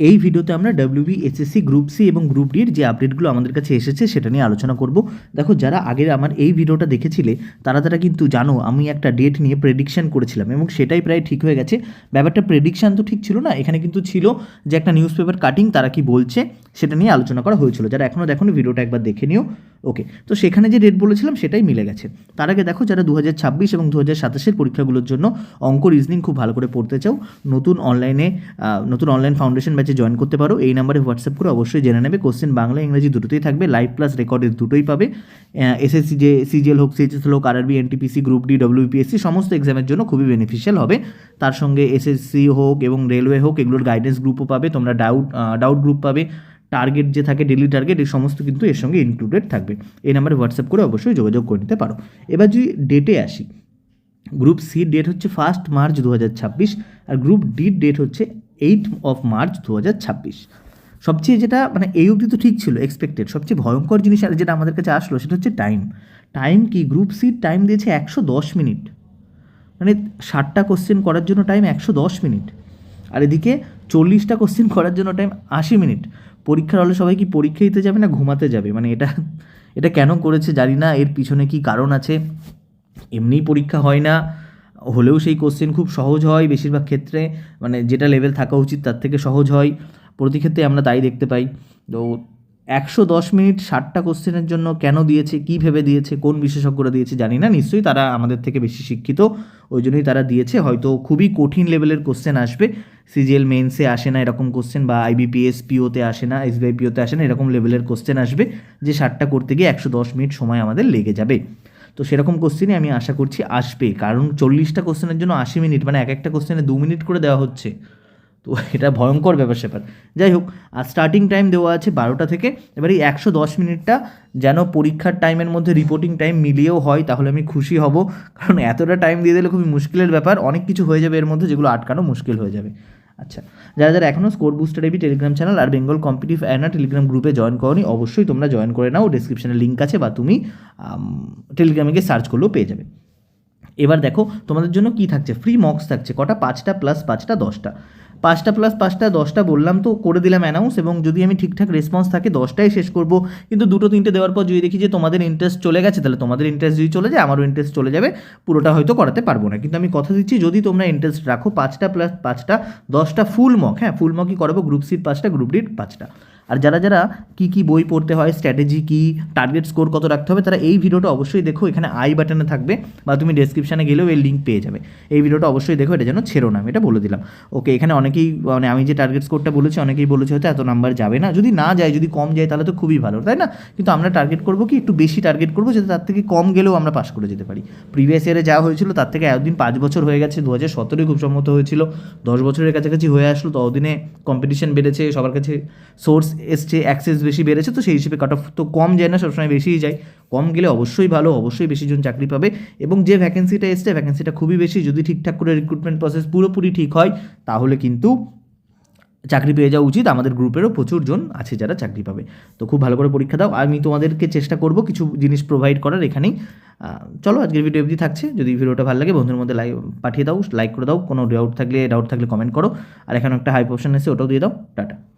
এই ভিডিওতে আমরা ডাব্লিউবি এসএসসি গ্রুপ সি এবং গ্রুপ ডির যে আপডেটগুলো আমাদের কাছে এসেছে সেটা নিয়ে আলোচনা করব। দেখো, যারা আগের আমার এই ভিডিওটা দেখেছিলে, তারা তারা কিন্তু জানো, আমি একটা ডেট নিয়ে প্রেডিকশান করেছিলাম এবং সেটাই প্রায় ঠিক হয়ে গেছে। ব্যাপারটা প্রেডিকশান তো ঠিক ছিল না, এখানে কিন্তু ছিল যে একটা নিউজ পেপার কাটিং তারা কি বলছে সেটা নিয়ে আলোচনা করা হয়েছিল। যারা এখনও দেখো ভিডিওটা একবার দেখে নিও। ওকে তো সেখানে যে ডেট বলেছিলাম, সেটাই মিলে গেছে। তার আগে দেখো, যারা দু এবং দু হাজার পরীক্ষাগুলোর জন্য অঙ্ক রিজনিং খুব ভালো করে পড়তে চাও, নতুন অনলাইনে নতুন অনলাইন ফাউন্ডেশন ব্যাচে জয়েন করতে পারো। এই নাম্বারে হোয়াটসঅ্যাপ করে অবশ্যই জেনে নেবে। কোশ্চেন বাংলা, ইংরেজি দুটোতেই থাকবে। লাইভ প্লাস রেকর্ডের দুটোই পাবে। এসএসসি যে সিজিএল হোক সিএইচএস হোক RRB NTPC group D WPSC সমস্ত এক্সামের জন্য খুবই বেনিফিশিয়াল হবে। তার সঙ্গে এসএসসি হোক এবং রেলওয়ে হোক, এগুলোর গাইডেন্স গ্রুপও পাবে। তোমরা ডাউট ডাউট গ্রুপ পাবে। টার্গেট যে থাকে ডেলি টার্গেট এই সমস্ত কিন্তু এর সঙ্গে ইনক্লুডেড থাকবে। এই নাম্বারে হোয়াটসঅ্যাপ করে অবশ্যই যোগাযোগ করে নিতে পারো। এবার যদি ডেটে আসি গ্রুপ সি ডেট হচ্ছে ফার্স্ট মার্চ দু হাজার ছাব্বিশ আর গ্রুপ ডির ডেট হচ্ছে এইট অফ মার্চ দু হাজার ছাব্বিশ। সবচেয়ে যেটা মানে এই অবধি তো ঠিক ছিল এক্সপেক্টেড সবচেয়ে ভয়ঙ্কর জিনিস আর যেটা আমাদের কাছে আসলো, সেটা হচ্ছে টাইম টাইম কি? গ্রুপ সির টাইম দিয়েছে একশো দশ মিনিট। মানে ষাটটা কোশ্চেন করার জন্য টাইম একশো দশ মিনিট। আর এদিকে চল্লিশটা কোশ্চেন করার জন্য টাইম আশি মিনিট। পরীক্ষার হলে সবাই কি পরীক্ষা দিতে যাবে না ঘুমাতে যাবে? মানে এটা এটা কেন করেছে জানি না, এর পিছনে কি কারণ আছে? এমনিই পরীক্ষা হয় না, হলেও সেই কোশ্চেন খুব সহজ হয় বেশিরভাগ ক্ষেত্রে মানে যেটা লেভেল থাকা উচিত তার থেকে সহজ হয়। প্রতি ক্ষেত্রে আমরা তাই দেখতে পাই। তো একশো দশ মিনিট ষাটটা কোশ্চেনের জন্য কেন দিয়েছে, কী ভেবে দিয়েছে, কোন বিশেষজ্ঞরা দিয়েছে জানি না, নিশ্চয়ই তারা আমাদের থেকে বেশি শিক্ষিত, ওই জন্যই তারা দিয়েছে। হয়তো খুবই কঠিন লেভেলের কোশ্চেন আসবে সিজিএল মেন্সে আসে না এরকম কোশ্চেন বা আইবিপিএস পিওতে আসে না এসবিআই পিওতে আসে না, এরকম লেভেলের কোশ্চেন আসবে যে ষাটটা করতে গিয়ে একশো দশ মিনিট সময় আমাদের লেগে যাবে। তো সেরকম কোশ্চেনই আমি আশা করছি আসবে, কারণ চল্লিশটা কোশ্চেনের জন্য আশি মিনিট মানে এক একটা কোশ্চেনে দু মিনিট করে দেওয়া হচ্ছে। তো এটা ভয়ঙ্কর ব্যাপার স্যাপার। যাই হোক, আর স্টার্টিং টাইম দেওয়া আছে বারোটা থেকে, এবার এই একশো দশ মিনিটটা যেন পরীক্ষার টাইমের মধ্যে রিপোর্টিং টাইম মিলিয়েও হয়, তাহলে আমি খুশি হব, কারণ এতটা টাইম দিয়ে দিলে খুবই মুশকিলের ব্যাপার, অনেক কিছু হয়ে যাবে এর মধ্যে যেগুলো আটকানো মুশকিল হয়ে যাবে। আচ্ছা যারা যারা এখনও score booster AB Telegram channel আর বেঙ্গল কম্পিটিভ অ্যানা টেলিগ্রাম গ্রুপে জয়েন করনি, অবশ্যই তোমরা জয়েন করে নাও। ডিসক্রিপশানে লিঙ্ক আছে বা তুমি টেলিগ্রামে গিয়ে সার্চ করলেও পেয়ে যাবে। এবার দেখো, তোমাদের জন্য কি থাকছে? ফ্রি মক্স থাকছে, কটা? পাঁচটা প্লাস পাঁচটা, দশটা। পাঁচটা প্লাস পাঁচটা, দশটা বললাম তো, করে দিলাম অ্যানাউন্স এবং যদি আমি ঠিকঠাক রেসপন্স থাকে দশটাই শেষ করব। কিন্তু দুটো, তিনটে দেওয়ার পর যদি দেখি যে তোমাদের ইন্টারেস্ট চলে গেছে, তাহলে তোমাদের ইন্টারেস্ট যদি চলে যায়, আমারও ইন্টারেস্ট চলে যাবে, পুরোটা হয়তো করাতে পারব না। কিন্তু আমি কথা দিচ্ছি, যদি তোমরা ইন্টারেস্ট রাখো, পাঁচটা প্লাস পাঁচটা, দশটা ফুল মক হ্যাঁ ফুল মকই করাবো গ্রুপ সিট পাঁচটা গ্রুপ ডিট পাঁচটা। আর যারা যারা কী কী বই পড়তে হয় স্ট্র্যাটেজি কী টার্গেট স্কোর কত রাখতে হবে, তারা এই ভিডিওটা অবশ্যই দেখো, এখানে আই বাটনে থাকবে বা তুমি ডেসক্রিপশানে গেলেও এই লিঙ্ক পেয়ে যাবে। এই ভিডিওটা অবশ্যই দেখো, এটা যেন ছেড়ো না, আমি এটা বলে দিলাম। ওকে এখানে অনেকেই মানে আমি যে টার্গেট স্কোরটা বলেছি, অনেকেই বলেছে হয়তো এত নাম্বার যাবে না। যদি না যায়, যদি কম যায়, তাহলে তো খুবই ভালো, তাই না? কিন্তু আমরা টার্গেট করব কি, একটু বেশি টার্গেট করব, যাতে তার থেকে কম গেলেও আমরা পাস করে যেতে পারি। প্রিভিয়াস ইয়ারে যা হয়েছিল, তার থেকে এতদিন পাঁচ বছর হয়ে গেছে, দু হাজার সতেরোই খুব সম্মত হয়েছিল। দশ বছরের কাছাকাছি হয়ে আসলো ততদিনে কম্পিটিশন বেড়েছে, সবার কাছে সোর্স এসছে অ্যাক্সেস বেশি বেড়েছে, তো সেই হিসেবে কাট অফ তো কম যায় না, সবসময় বেশিই যায়। কম গেলে অবশ্যই ভালো, অবশ্যই বেশি জন চাকরি পাবে। এবং যে ভ্যাকেন্সিটা এসছে ভ্যাকেন্সিটা খুবই বেশি। যদি ঠিকঠাক করে রিক্রুটমেন্ট প্রসেস পুরোপুরি ঠিক হয়, তাহলে কিন্তু চাকরি পেয়ে যাওয়া উচিত। আমাদের গ্রুপেরও প্রচুর জন আছে যারা চাকরি পাবে। তো খুব ভালো করে পরীক্ষা দাও। আমি তোমাদেরকে চেষ্টা করব কিছু জিনিস প্রোভাইড করার এখানেই। চলো, আজকের ভিডিও অবধি থাকছে। যদি ভিডিওটা ভালো লাগে বন্ধুর মধ্যে লাইক পাঠিয়ে দাও লাইক করে দাও। কোনো ডাউট থাকলে ডাউট থাকলে কমেন্ট করো। আর এখানে একটা হাইপ অপশন এসে ওটাও দিয়ে দাও। টাটা।